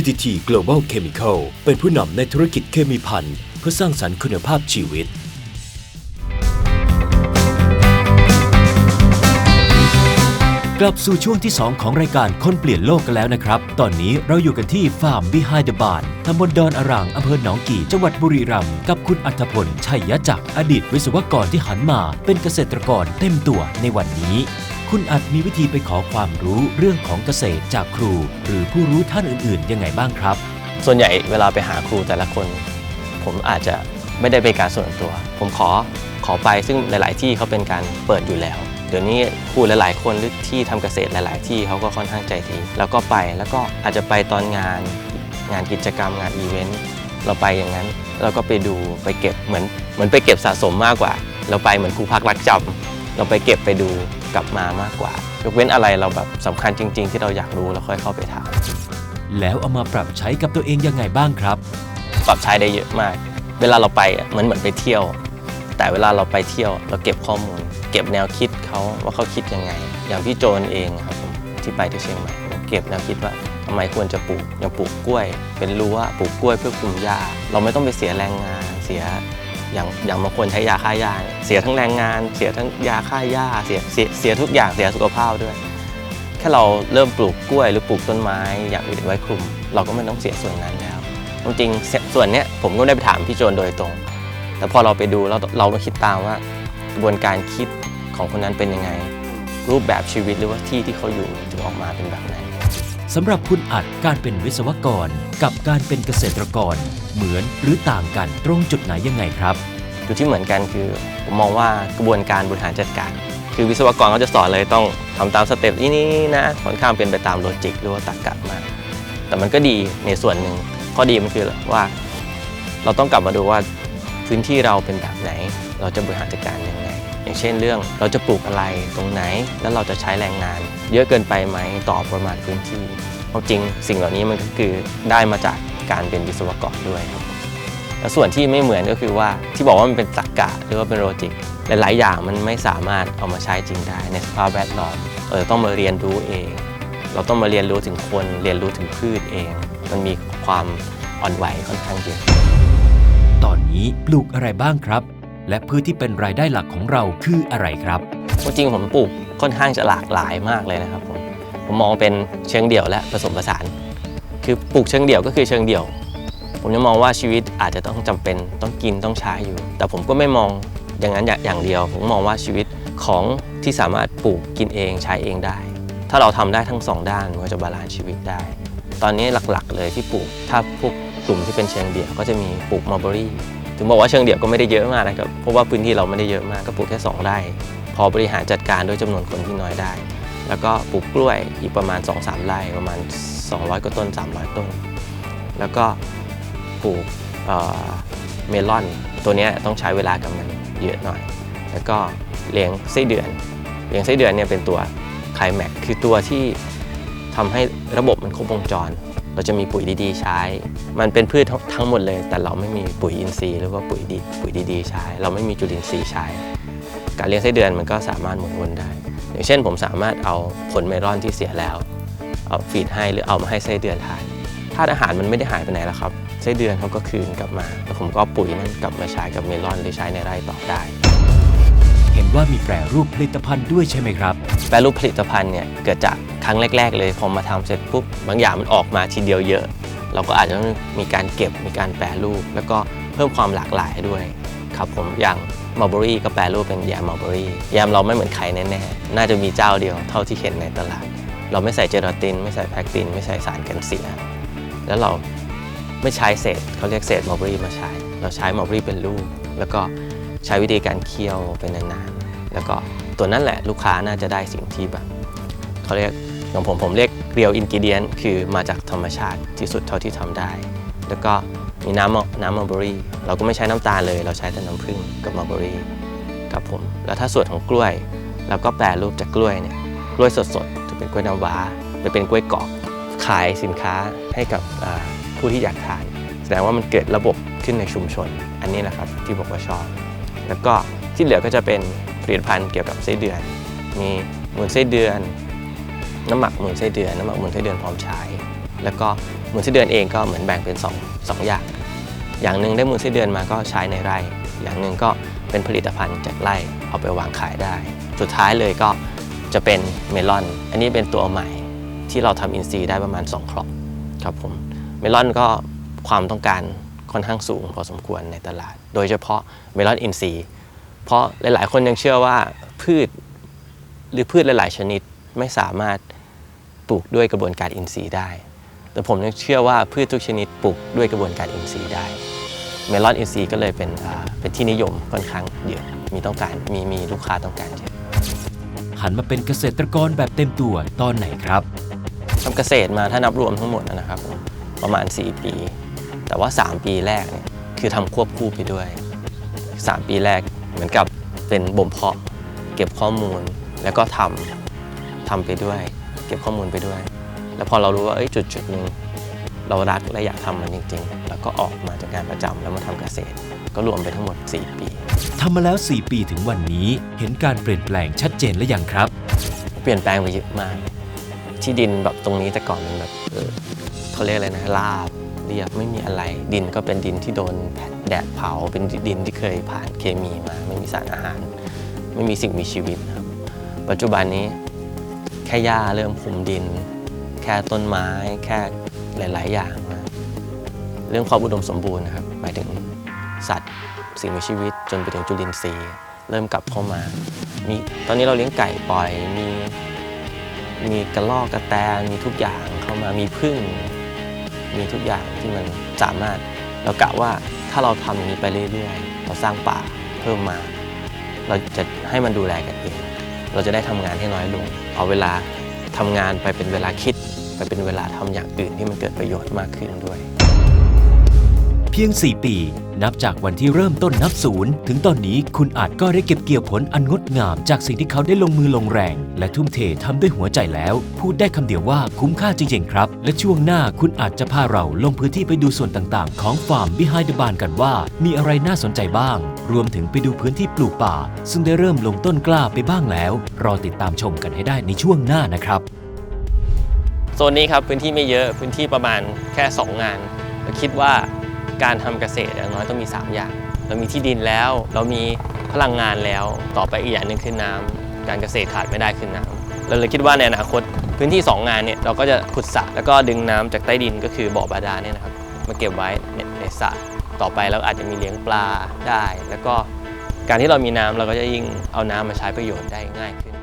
PTT Global Chemical เป็นผู้นำในธุรกิจเคมีภัณฑ์เพื่อสร้างสรรค์คุณภาพชีวิต กลับสู่ช่วงที่ 2 ของรายการคนเปลี่ยนโลกกันแล้วนะครับ ตอนนี้เราอยู่กันที่ฟาร์ม Behind the Barn ตำบลดอนอรังอำเภอหนองกี่จังหวัดบุรีรัมย์กับคุณอัธพลชัยยจักรอดีตวิศวกรที่หันมา เป็นเกษตรกรเต็มตัวในวันนี้ คุณอัดมีวิธีไปขอความรู้เรื่องของเกษตรจากครู หรือผู้รู้ท่านอื่นๆ ยังไงบ้างครับ ส่วนใหญ่เวลาไปหาครูแต่ละคน ผมอาจจะไม่ได้เป็นการส่วนตัว ผมขอขอไปซึ่งหลาย ๆ ที่เขาเป็นการเปิดอยู่แล้ว เดี๋ยวนี้ครูหลาย ๆ คนหรือที่ทำเกษตรหลาย ๆ ที่เขาก็ค่อนข้างใจดีแล้วก็ไปแล้วก็อาจจะไปตอนงาน งานกิจกรรมงานอีเวนต์เราไปอย่างนั้นเราก็ไปดูไปเก็บเหมือนเหมือนไปเก็บสะสมมากกว่า เราไปเหมือนครูพักรักจำ เราไปเก็บไปดูกลับมามากกว่า ยกเว้นอะไรเราแบบสำคัญจริง ๆ ที่เราอยากรู้เราค่อยเข้าไปถามแล้วเอามาปรับใช้กับตัวเองยังไงบ้างครับ ปรับใช้ได้เยอะมาก เวลาเราไปอะเหมือนเหมือนไปเที่ยว แต่เวลาเราไปเที่ยว เราเก็บข้อมูล เก็บแนวคิดเขาว่าเขาคิดยังไง อย่างพี่โจนเองครับผมที่ไปที่เชียงใหม่ผมเก็บแนวคิดว่าทำไมควรจะปลูกอย่างปลูกกล้วย เป็นรั้วปลูกกล้วยเพื่อคุมหญ้าเราไม่ต้องไปเสียแรงงานเสีย อย่างอย่างบางคนใช้ยาฆ่าหญ้าเนี่ยเสียทั้งแรงงาน เสียทั้งยาฆ่าหญ้าเสียเสียเสียทุกอย่างเสียสุขภาพด้วย แค่เราเริ่มปลูกกล้วยหรือปลูกต้นไม้อย่างอื่นไว้คลุม เราก็ไม่ต้องเสียส่วนนั้นแล้วจริงส่วนนี้ผมก็ได้ไปถามพี่โจนโดยตรง แต่พอเราไปดูแล้วเราต้องคิดตามว่ากระบวนการคิดของคนนั้นเป็นยังไง รูปแบบชีวิตหรือว่าที่ที่เขาอยู่ถึงออกมาเป็นแบบไหน สำหรับคุณอัดการเป็นวิศวกร กับการเป็นเกษตรกร เหมือนหรือต่างกันตรงจุดไหนยังไงครับ จุดที่เหมือนกันคือผมมองว่ากระบวนการบริหารจัดการ คือวิศวกรเขาจะสอนเลยต้องทำตามสเต็ปนี้นี่นะค่อนข้างเป็นไปตามโลจิกหรือว่าตรรกะมากแต่มันก็ดีในส่วนหนึ่งข้อดีมันคือว่า เราต้องกลับมาดูว่าพื้นที่เราเป็นแบบไหน เราจะบริหารจัดการยังไง อย่างเช่นเรื่องเราจะปลูกอะไรตรงไหน แล้วเราจะใช้แรงงาน เยอะเกินไปไหมต่อประมาณพื้นที่เอาจริงสิ่งเหล่านี้มันก็คือได้มาจากการเป็นวิศวกรด้วยครับแล้วส่วนที่ไม่เหมือนก็คือว่าที่บอกว่ามันเป็นตรรกะหรือว่าเป็นโลจิกหลาย ๆ อย่างมันไม่สามารถเอามาใช้จริงได้ในสภาพแวดล้อมเออต้องมาเรียนรู้เอง เราต้องมาเรียนรู้ถึงคนเรียนรู้ถึงพืชเอง มันมีความอ่อนไหวค่อนข้างเยอะตอนนี้ปลูกอะไรบ้างครับ และพืชที่เป็นรายได้หลักของเราคืออะไรครับจริงๆผมปลูกค่อนข้างจะหลากหลายมากเลยนะครับผมผมมองเป็นเชิงเดี่ยวและผสมผสาน คือปลูกเชิงเดี่ยวก็คือเชิงเดี่ยว ผมจะมองว่าชีวิตอาจจะต้องจำเป็นต้องกินต้องใช้อยู่ แต่ผมก็ไม่มองอย่างนั้นอย่างเดียว ผมมองว่าชีวิตของที่สามารถปลูกกินเองใช้เองได้ ถ้าเราทำได้ทั้งสองด้านมันก็จะบาลานซ์ชีวิตได้ ตอนนี้หลักๆเลยที่ปลูกถ้าพวก กลุ่มที่เป็นเชิงเดี่ยวก็จะมีปลูกมัลเบอรี่ถึงบอกว่าเชิงเดี่ยวก็ไม่ได้เยอะมากนะครับเพราะว่าพื้นที่เราไม่ได้เยอะมากก็ปลูกแค่2ไร่พอบริหารจัดการด้วยจำนวนคนที่น้อยได้ แล้วก็ปลูกกล้วยอีกประมาณ 2-3 ไร่ประมาณ 200กว่าต้น 300 ต้น แล้วก็ปลูกเเมลอน ตัวนี้ต้องใช้เวลากับมันเยอะหน่อย แล้วก็เลี้ยงไส้เดือน เลี้ยงไส้เดือนเนี่ยเป็นตัวไคลแม็กคือตัวที่ทำให้ระบบมันครบวงจร เราจะมีปุ๋ยดีๆ ใช้ มันเป็นพืชทั้งหมดเลย แต่เราไม่มีปุ๋ยอินทรีย์หรือว่าปุ๋ยดีปุ๋ยดีๆ ใช้ เราไม่มีจุลินทรีย์ใช้ การเลี้ยงไส้เดือนมันก็สามารถหมุนวนได้ อย่างเช่น ผมสามารถเอาผลเมลอนที่เสียแล้ว เอาฟีดให้หรือเอามาให้ไส้เดือนทานธาตุอาหารมันไม่ได้หายไปไหนแล้วครับไส้เดือนเขาก็คืนกลับมาแล้วผมก็ปุ๋ยนั้นกลับมาใช้กับเมลอนหรือใช้ในไร่ต่อได้ ว่ามีแปรรูปผลิตภัณฑ์ด้วยใช่ไหมครับ แปรรูปผลิตภัณฑ์เนี่ยเกิดจากครั้งแรก ๆ เลยพอมาทำเสร็จปุ๊บบางอย่างมันออกมาทีเดียวเยอะ เราก็อาจจะต้องมีการเก็บมีการแปรรูป แล้วก็เพิ่มความหลากหลายด้วยครับผมอย่างมัลเบอรี่ก็แปรรูปเป็นแยมมัลเบอรี่แยมเราไม่เหมือนใครแน่ๆน่าจะมีเจ้าเดียวเท่าที่เห็นในตลาด เราไม่ใส่เจลาติน ไม่ใส่แพคติน ไม่ใส่สารกันเสีย แล้วเราไม่ใช้เศษเขาเรียกเศษมัลเบอรี่มาใช้ เราใช้มัลเบอรี่เป็นลูก แล้วก็ใช้วิธีการเคี่ยวเป็นนานๆ แล้วก็ตัวนั้นแหละลูกค้าน่าจะได้สิ่งที่แบบเขาเรียกของผมผมเรียกเรียวอินกิเดียนคือมาจากธรรมชาติที่สุดเท่าที่ทำได้ แล้วก็มีน้ำมะน้ำมัลเบอรี่ เราก็ไม่ใช้น้ำตาลเลย เราใช้แต่น้ำผึ้งกับมัลเบอรี่ครับผมแล้วถ้าส่วนของกล้วยเราก็แปรรูปจากกล้วยเนี่ยกล้วยสดๆจะเป็นกล้วยน้ำว้าไปเป็นกล้วยกรอบขายสินค้าให้กับผู้ที่อยากทาน แสดงว่ามันเกิดระบบขึ้นในชุมชน อันนี้แหละครับที่บอกว่าชอบ แล้วก็ที่เหลือก็จะเป็น ผลิตภัณฑ์เกี่ยวกับไส้เดือน มีมูลไส้เดือน น้ำหมักมูลไส้เดือน น้ำหมักมูลไส้เดือนพร้อมใช้ แล้วก็มูลไส้เดือนเองก็เหมือนแบ่งเป็นสองสองอย่าง อย่างหนึ่งได้มูลไส้เดือนมาก็ใช้ในไร่ อย่างหนึ่งก็เป็นผลิตภัณฑ์จากไร่เอาไปวางขายได้ สุดท้ายเลยก็จะเป็นเมลอน อันนี้เป็นตัวใหม่ที่เราทำอินทรีย์ได้ประมาณ2ครอบครับผม เมลอนก็ความต้องการค่อนข้างสูงพอสมควรในตลาด โดยเฉพาะเมลอนอินทรีย์ เพราะหลาย ๆ คนยังเชื่อว่าพืชหรือพืชหลาย ๆ ชนิดไม่สามารถปลูกด้วยกระบวนการอินทรีย์ได้ แต่ผมยังเชื่อว่าพืชทุกชนิดปลูกด้วยกระบวนการอินทรีย์ได้ เมลอนอินทรีย์ก็เลยเป็นอ่าเป็นที่นิยมค่อนข้างเยอะ มีต้องการมีมีลูกค้าต้องการเยอะหันมาเป็นเกษตรกรแบบเต็มตัวตอนไหนครับทำเกษตรมาถ้านับรวมทั้งหมดนะครับผมประมาณ 4 ปี แต่ว่า 3 ปีแรกเนี่ยคือทำควบคู่ไปด้วย 3 ปีแรก เหมือนกับเป็นบ่มเพาะเก็บข้อมูลแล้วก็ทำทำไปด้วย เก็บข้อมูลไปด้วย แล้วพอเรารู้ว่าเอ้ยจุดจุดหนึ่งเรารักและอยากทำมันจริง ๆ แล้วก็ออกมาจากงานประจำแล้วมาทำเกษตร ก็รวมไปทั้งหมด 4 ปีทำมาแล้ว 4 ปีถึงวันนี้เห็นการเปลี่ยนแปลงชัดเจนหรือยังครับ เปลี่ยนแปลงไปเยอะมาก ที่ดินแบบตรงนี้แต่ก่อนมันแบบเออเขาเรียกอะไรนะราบ เรียบไม่มีอะไร ดินก็เป็นดินที่โดนแดดเผาเป็นดินที่เคยผ่านเคมีมา ไม่มีสารอาหาร ไม่มีสิ่งมีชีวิตครับ ปัจจุบันนี้แค่หญ้าเริ่มคุมดิน แค่ต้นไม้ แค่หลาย ๆ อย่างนะเรื่องความอุดมสมบูรณ์นะครับ หมายถึงสัตว์ สิ่งมีชีวิต จนไปถึงจุลินทรีย์ เริ่มกลับเข้ามามีตอนนี้เราเลี้ยงไก่ปล่อยมีมีกระรอกกระแตมีทุกอย่างเข้ามามีพึ่ง มีทุกอย่างที่มันสามารถ เรากะว่าถ้าเราทำอย่างนี้ไปเรื่อยๆ เราสร้างป่าเพิ่มมา เราจะให้มันดูแลกันเองเราจะได้ทำงานให้น้อยลง เอาเวลาทำงานไปเป็นเวลาคิด ไปเป็นเวลาทำอย่างอื่นที่มันเกิดประโยชน์มากขึ้นด้วย พียง 4 ปี นับจากวันที่เริ่มต้นนับศูนย์ถึงตอนนี้คุณอาจก็ได้เก็บเกี่ยวผลอันงดงาม จากสิ่งที่เขาได้ลงมือลงแรง และทุ่มเททำด้วยหัวใจแล้ว พูดได้คำเดียวว่าคุ้มค่าจริงๆครับ และช่วงหน้าคุณอาจจะพาเราลงพื้นที่ไปดูส่วนต่างๆ ของฟาร์ม Behind the Barn กันว่า มีอะไรน่าสนใจบ้าง รวมถึงไปดูพื้นที่ปลูกป่า ซึ่งได้เริ่มลงต้นกล้าไปบ้างแล้ว รอติดตามชมกันให้ได้ในช่วงหน้านะครับโซนนี้ครับพื้นที่ไม่เยอะพื้นที่ประมาณแค่ 2 งานเราคิดว่า การทำเกษตรอย่างน้อยต้องมี 3 อย่าง เรามีที่ดินแล้ว เรามีพลังงานแล้วต่อไปอีกอย่างหนึ่งคือน้ำการเกษตรขาดไม่ได้คือน้ำเราเลยคิดว่าในอนาคตพื้นที่ 2 งานเนี่ยเราก็จะขุดสระแล้วก็ดึงน้ำจากใต้ดินก็คือบ่อบาดาลเนี่ยนะครับมาเก็บไว้ในสระต่อไปเราอาจจะมีเลี้ยงปลาได้ แล้วก็การที่เรามีน้ำเราก็จะยิ่งเอาน้ำมาใช้ประโยชน์ได้ง่ายขึ้น